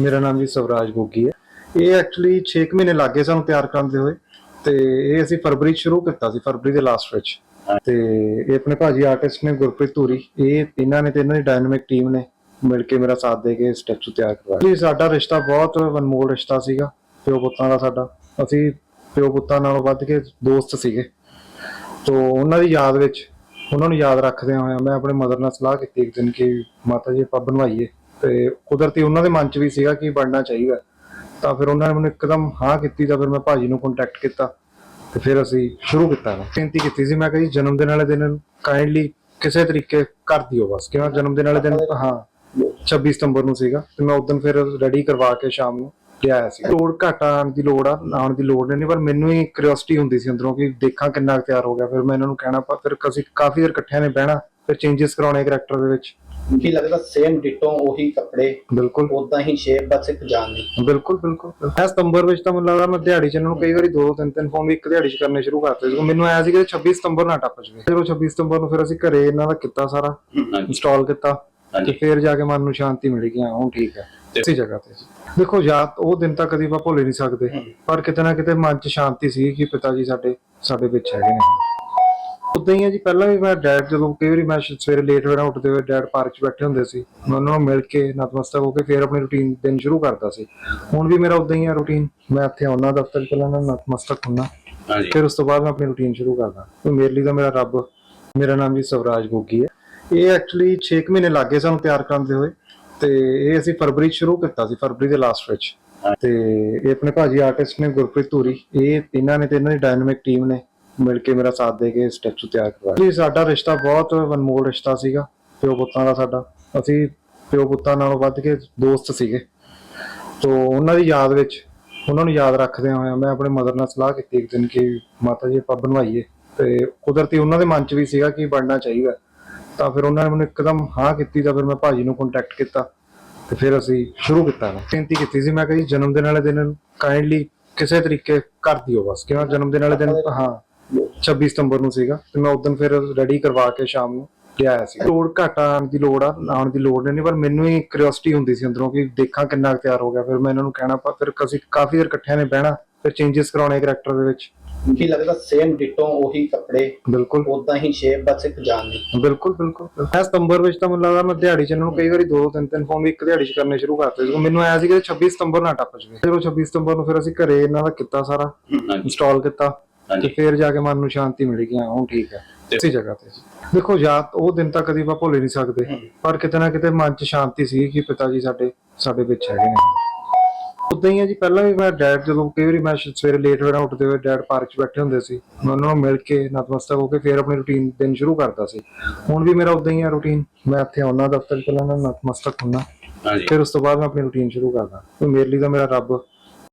ਮੇਰਾ ਨਾਮ ਜੀ ਸਵਰਾਜ ਗੋਗੀ ਹੈ। ਇਹ ਐਕਚੁਅਲੀ 6 ਮਹੀਨੇ ਲੱਗੇ ਸਾਨੂੰ ਤਿਆਰ ਕਰਨ ਦੇ ਹੋਏ ਤੇ ਇਹ ਅਸੀਂ ਫਰਵਰੀ ਸ਼ੁਰੂ ਕੀਤਾ ਸੀ, ਫਰਵਰੀ ਦੇ ਲਾਸਟ ਵਿੱਚ। ਤੇ ਇਹ ਆਪਣੇ ਭਾਜੀ ਆਰਟਿਸਟ ਨੇ ਗੁਰਪ੍ਰੀਤ ਧੂਰੀ। ਇਹ ਇਹਨਾਂ ਨੇ ਤੇ ਇਹਨਾਂ ਦੀ ਡਾਇਨਾਮਿਕ ਟੀਮ ਨੇ ਮਿਲ ਕੇ ਮੇਰਾ ਸਾਥ ਦੇ ਕੇ ਸਟੈਚੂ ਤਿਆਰ ਕਰਵਾਇਆ। ਜੀ, ਸਾਡਾ ਰਿਸ਼ਤਾ ਬਹੁਤ ਅਨਮੋਲ ਰਿਸ਼ਤਾ ਸੀਗਾ, ਪਿਓ ਪੁੱਤਾਂ ਦਾ ਸਾਡਾ। ਅਸੀਂ ਪਿਓ ਪੁੱਤਾਂ ਨਾਲੋਂ ਵੱਧ ਕੇ ਦੋਸਤ ਸੀਗੇ। ਤੋਂ ਉਹਨਾਂ ਦੀ ਯਾਦ ਵਿੱਚ, ਉਹਨਾਂ ਨੂੰ ਯਾਦ ਰੱਖਦਿਆਂ ਹੋਇਆ ਮੈਂ ਆਪਣੇ ਮਦਰ ਨਾਲ ਸਲਾਹ ਕੀਤੀ ਇੱਕ ਦਿਨ ਕਿ ਮਾਤਾ ਜੀ ਆਪਾਂ ਬਣਵਾਈਏ। ਤੇ ਕੁਦਰਤੀ ਉਹਨਾਂ ਦੇ ਮਨ 'ਚ ਵੀ ਸੀਗਾ ਕਿ ਬਣਨਾ ਚਾਹੀਦਾ। ਤਾਂ ਫਿਰ ਉਹਨਾਂ ਨੇ ਮੈਨੂੰ ਇੱਕਦਮ ਹਾਂ ਕੀਤੀ ਤਾਂ ਫਿਰ ਮੈਂ ਭਾਜੀ ਨੂੰ ਕੰਟੈਕਟ ਕੀਤਾ ਤੇ ਫਿਰ ਅਸੀਂ ਸ਼ੁਰੂ ਕੀਤਾ ਬੇਨਤੀ ਕੀਤੀ ਸੀ, ਮੈਂ ਕਿਹਾ ਜੀ, ਜਨਮ ਦਿਨ ਵਾਲੇ ਦਿਨ ਕਾਈਂਡਲੀ ਕਿਸੇ ਤਰੀਕੇ ਕਰ ਦਿਓ ਬਸ। ਕਿ ਜਨਮ ਦਿਨ ਵਾਲੇ ਦਿਨ, ਹਾਂ 26 ਸਤੰਬਰ ਨੂੰ ਸੀਗਾ ਤੇ ਮੈਂ ਉਦੋਂ ਫਿਰ ਰੈਡੀ ਕਰਵਾ ਕੇ ਸ਼ਾਮ ਨੂੰ ਲਿਆਇਆ ਸੀ ਲੋੜ ਘੱਟ ਆਉਣ ਦੀ ਲੋੜ ਆ, ਆਉਣ ਦੀ ਲੋੜ ਨਹੀਂ, ਪਰ ਮੈਨੂੰ ਹੀ ਕਿਉਰਿਓਸਿਟੀ ਹੁੰਦੀ ਸੀ ਅੰਦਰੋਂ ਕਿ ਦੇਖਾਂ ਕਿੰਨਾ ਕੁ ਤਿਆਰ ਹੋ ਗਿਆ। ਫਿਰ ਮੈਂ ਇਹਨਾਂ ਨੂੰ ਕਹਿਣਾ, ਪਰ ਫਿਰ ਅਸੀਂ ਕਾਫੀ ਦੇਰ ਇਕੱਠਿਆਂ ਨੇ ਬਹਿਣਾ, ਫਿਰ ਚੇਂਜਸ ਕਰਾਉਣੇ ਕੈਰੈਕਟਰ ਦੇ ਵਿੱਚ। ਕੀ ਲੱਗਦਾ ਸੇਮ ਡਿਟੋ ਉਹੀ ਕੱਪੜੇ ਬਿਲਕੁਲ। ਉਦਾਂ ਹੀ ਸ਼ੇਪ ਬਸ ਇੱਕ ਜਾਨ ਦੀ। ਬਿਲਕੁਲ ਬਿਲਕੁਲ। ਮੈਂ ਸਤੰਬਰ ਵਿੱਚ ਤਾਂ ਮੈਨੂੰ ਲੱਗਦਾ ਮੈਂ ਦਿਹਾੜੀ ਚ ਇਹਨਾਂ ਨੂੰ ਕਈ ਵਾਰੀ ਦੋ ਤਿੰਨ ਤਿੰਨ ਫੋਨ ਵੀ ਇੱਕ ਦਿਹਾੜੀ ਚ ਕਰਨੇ ਸ਼ੁਰੂ ਕਰਤੇ। ਸੀ ਮੈਨੂੰ ਆਇਆ ਸੀ ਕਿ 26 ਸਤੰਬਰ ਨਾ ਟੱਪ ਜਵੇ ਫਿਰ ਉਹ 26 ਸਤੰਬਰ ਨੂੰ ਫਿਰ ਅਸੀਂ ਘਰੇ ਇਹਨਾਂ ਦਾ ਕੀਤਾ ਸਾਰਾ ਇੰਸਟਾਲ ਕੀਤਾ। ਤੇ ਫਿਰ ਜਾ ਕੇ ਮਨ ਨੂੰ ਸ਼ਾਂਤੀ ਮਿਲੀ ਕਿ ਹਾਂ ਹੁਣ ਠੀਕ ਹੈ। ਇਸੇ ਜਗ੍ਹਾ ਤੇ। ਦੇਖੋ ਯਾਦ ਉਹ ਦਿਨ ਤਾਂ ਕਦੀ ਆਪਾਂ ਭੁੱਲ ਨਹੀਂ ਸਕਦੇ। ਪਰ ਕਿਤੇ ਨਾ ਕਿਤੇ ਮਨ 'ਚ ਸ਼ਾਂਤੀ ਸੀ ਕਿ ਪਿਤਾ ਜੀ ਸਾਡੇ ਸਾਡੇ ਵਿੱਚ ਹੈਗੇ ਨੇ। ਉਦਾਂ ਹੀ ਹੈ ਜੀ ਪਹਿਲਾਂ ਵੀ ਮੈਂ ਡੈਡ ਜਦੋਂ ਕਈ ਵਾਰੀ ਮੈਂ ਸਵੇਰੇ ਲੇਟ ਹੋਣਾ ਉੱਠਦੇ ਹੋਏ ਡੈਡ ਪਾਰਕ 'ਚ ਬੈਠੇ ਹੁੰਦੇ ਸੀ ਮੈਂ ਉਹਨਾਂ ਨੂੰ ਮਿਲ ਕੇ ਨਤਮਸਤਕ ਹੋ ਕੇ ਫਿਰ ਆਪਣੀ ਰੁਟੀਨ ਦਿਨ ਸ਼ੁਰੂ ਕਰਦਾ ਸੀ। ਹੁਣ ਵੀ ਮੇਰਾ ਉਦਾਂ ਹੀ ਹੈ ਰੁਟੀਨ ਮੈਂ ਇੱਥੇ ਆਉਣਾ ਦਫ਼ਤਰ ਪਹਿਲਾਂ ਮੈਂ ਨਤਮਸਤਕ ਹੁੰਨਾ ਹਾਂਜੀ। ਫਿਰ ਉਸ ਤੋਂ ਬਾਅਦ ਮੈਂ ਆਪਣੀ ਰੁਟੀਨ ਸ਼ੁਰੂ ਕਰਦਾ। ਤੇ ਮੇਰੇ ਲਈ ਤਾਂ ਮੇਰਾ ਰੱਬ ਮੇਰਾ ਨਾਮ ਜੀ ਸਵਰਾਜ ਗੋਗੀ ਹੈ। ਇਹ ਐਕਚੁਅਲੀ 6 ਮਹੀਨੇ ਲੱਗੇ ਸਾਨੂੰ ਤਿਆਰ ਕਰਨ ਦੇ ਹੋਏ ਤੇ ਇਹ ਅਸੀਂ ਫਰਵਰੀ ਸ਼ੁਰੂ ਕੀਤਾ ਸੀ ਫਰਵਰੀ ਦੇ ਲਾਸਟ ਵਿੱਚ। ਤੇ ਇਹ ਆਪਣੇ ਭਾਜੀ ਆਰਟਿਸਟ ਨੇ ਗੁਰਪ੍ਰੀਤ ਧੂਰੀ ਇਹ ਇਹਨਾਂ ਨੇ ਤੇ ਇਹਨਾਂ ਦੀ ਡਾਇਨਾਮਿਕ ਟੀਮ ਨੇ ਮਿਲ ਕੇ ਮੇਰਾ ਸਾਥ ਦੇ ਕੇ ਸਟੈਚੂ ਤਿਆਰ ਕਰਵਾਇਆ ਜੀ, ਸਾਡਾ ਰਿਸ਼ਤਾ ਬਹੁਤ ਅਨਮੋਲ ਰਿਸ਼ਤਾ ਸੀਗਾ, ਪਿਓ ਪੁੱਤਾਂ ਦਾ ਸਾਡਾ। ਅਸੀਂ ਪਿਓ ਪੁੱਤਾਂ ਨਾਲੋਂ ਵੱਧ ਕੇ ਦੋਸਤ ਸੀਗੇ। ਤੋਂ ਉਹਨਾਂ ਦੀ ਯਾਦ ਵਿੱਚ, ਉਹਨਾਂ ਨੂੰ ਯਾਦ ਰੱਖਦਿਆਂ ਹੋਇਆਂ ਮੈਂ ਆਪਣੇ ਮਦਰ ਨਾਲ ਸਲਾਹ ਕੀਤੀ ਇੱਕ ਦਿਨ ਕਿ ਮਾਤਾ ਜੀ ਆਪਾਂ ਬਣਵਾਈਏ। ਤੇ ਕੁਦਰਤੀ ਉਹਨਾਂ ਦੇ ਮਨ 'ਚ ਵੀ ਸੀਗਾ ਕਿ ਬਣਨਾ ਚਾਹੀਦਾ। ਤਾਂ ਫਿਰ ਉਹਨਾਂ ਨੇ ਮੈਨੂੰ ਇੱਕਦਮ ਹਾਂ ਕੀਤੀ ਤਾਂ ਫਿਰ ਮੈਂ ਭਾਜੀ ਨੂੰ ਕੰਟੈਕਟ ਕੀਤਾ। ਤੇ ਫਿਰ ਅਸੀਂ ਸ਼ੁਰੂ ਕੀਤਾ ਵਾ ਬੇਨਤੀ ਕੀਤੀ ਸੀ, ਮੈਂ ਕਿਹਾ ਜੀ, ਜਨਮ ਦਿਨ ਵਾਲੇ ਦਿਨ ਕਾਈਂਡਲੀ ਕਿਸੇ ਤਰੀਕੇ ਕਰ ਦਿਓ ਬਸ। ਕਿ ਜਨਮ ਦਿਨ ਵਾਲੇ ਦਿਨ, ਹਾਂ। 26 ਸਤੰਬਰ ਨੂੰ ਸੀਗਾ ਤੇ ਮੈਂ ਉਦੋਂ ਫਿਰ ਰੈਡੀ ਕਰਵਾ ਕੇ ਸ਼ਾਮ ਨੂੰ ਲਿਆਇਆ ਸੀ। ਲੋੜ ਘੱਟ ਆਉਣ ਦੀ ਲੋੜ ਆ ਆਉਣ ਦੀ ਲੋੜ ਨਹੀਂ ਪਰ ਮੈਨੂੰ ਹੀ ਕਿਉਰਿਓਸਿਟੀ ਹੁੰਦੀ ਸੀ ਅੰਦਰੋਂ ਕਿ ਦੇਖਾਂ ਕਿੰਨਾ ਤਿਆਰ ਹੋ ਗਿਆ। ਫਿਰ ਮੈਂ ਇਹਨਾਂ ਨੂੰ ਕਹਿਣਾ ਪਰ ਫਿਰ ਅਸੀਂ ਕਾਫੀ ਦੇਰ ਇਕੱਠਿਆਂ ਨੇ ਬਹਿਣਾ ਫਿਰ ਚੇਂਜਸ ਕਰਾਉਣੇ ਕੈਰੈਕਟਰ ਦੇ ਵਿੱਚ। ਕੀ ਲੱਗਦਾ ਸੇਮ ਡਿਟੋ ਉਹੀ ਕੱਪੜੇ? ਬਿਲਕੁਲ। ਉਦਾਂ ਹੀ ਸ਼ੇਪ ਬਸ ਇੱਕ ਜਾਨ ਦੀ। ਬਿਲਕੁਲ ਬਿਲਕੁਲ। ਮੈਂ ਸਤੰਬਰ ਵਿੱਚ ਤਾਂ ਮੈਨੂੰ ਲੱਗਦਾ ਮੈਂ ਦਿਹਾੜੀ ਚ ਇਹਨਾਂ ਨੂੰ ਕਈ ਵਾਰੀ ਦੋ ਤਿੰਨ ਤਿੰਨ ਫੋਨ ਵੀ ਇੱਕ ਦਿਹਾੜੀ ਚ ਕਰਨੇ ਸ਼ੁਰੂ ਕਰਤੇ ਸੀ ਮੈਨੂੰ ਆਇਆ ਸੀ ਕਿ 26 ਸਤੰਬਰ ਨਾ ਟੱਪ ਜਵੇ ਫਿਰ ਉਹ 26 ਸਤੰਬਰ ਨੂੰ ਫਿਰ ਅਸੀਂ ਘਰੇ ਇਹਨਾਂ ਦਾ ਕੀਤਾ ਸਾਰਾ ਇੰਸਟਾਲ ਕੀਤਾ। ਤੇ ਫਿਰ ਜਾ ਕੇ ਮਨ ਨੂੰ ਸ਼ਾਂਤੀ ਮਿਲੀ ਕਿ ਹਾਂ ਹੁਣ ਠੀਕ ਹੈ। ਇਸੇ ਜਗ੍ਹਾ ਤੇ। ਦੇਖੋ ਯਾਦ ਉਹ ਦਿਨ ਤਾਂ ਕਦੀ ਆਪਾਂ ਭੁੱਲ ਨਹੀਂ ਸਕਦੇ ਪਰ ਕਿਤੇ ਨਾ ਕਿਤੇ ਮਨ 'ਚ ਸ਼ਾਂਤੀ ਸੀ ਕਿ ਪਿਤਾ ਜੀ ਸਾਡੇ ਸਾਡੇ ਵਿੱਚ ਹੈਗੇ ਨੇ। ਉਦਾਂ ਹੀ ਹੈ ਜੀ ਪਹਿਲਾਂ ਵੀ ਮੈਂ ਡੈਡ ਜਦੋਂ ਕਈ ਵਾਰੀ ਮੈਂ ਸਵੇਰੇ ਲੇਟ ਹੋਣਾ ਉੱਠਦੇ ਹੋਏ ਡੈਡ ਪਾਰਕ 'ਚ ਬੈਠੇ ਹੁੰਦੇ ਸੀ ਮੈਂ ਉਹਨਾਂ ਨੂੰ ਮਿਲ ਕੇ ਨਤਮਸਤਕ ਹੋ ਕੇ ਫਿਰ ਆਪਣੀ ਰੁਟੀਨ ਦਿਨ ਸ਼ੁਰੂ ਕਰਦਾ ਸੀ। ਹੁਣ ਵੀ ਮੇਰਾ ਉਦਾਂ ਹੀ ਹੈ ਰੁਟੀਨ ਮੈਂ ਇੱਥੇ ਆਉਣਾ ਦਫ਼ਤਰ 'ਚ ਪਹਿਲਾਂ ਮੈਂ ਨਤਮਸਤਕ ਹੁੰਨਾ ਫਿਰ ਉਸ ਤੋਂ ਬਾਅਦ ਮੈਂ ਆਪਣੀ ਰੁਟੀਨ ਸ਼ੁਰੂ ਕਰਦਾ। ਤੇ ਮੇਰੇ ਲਈ ਤਾਂ ਮੇਰਾ ਰੱਬ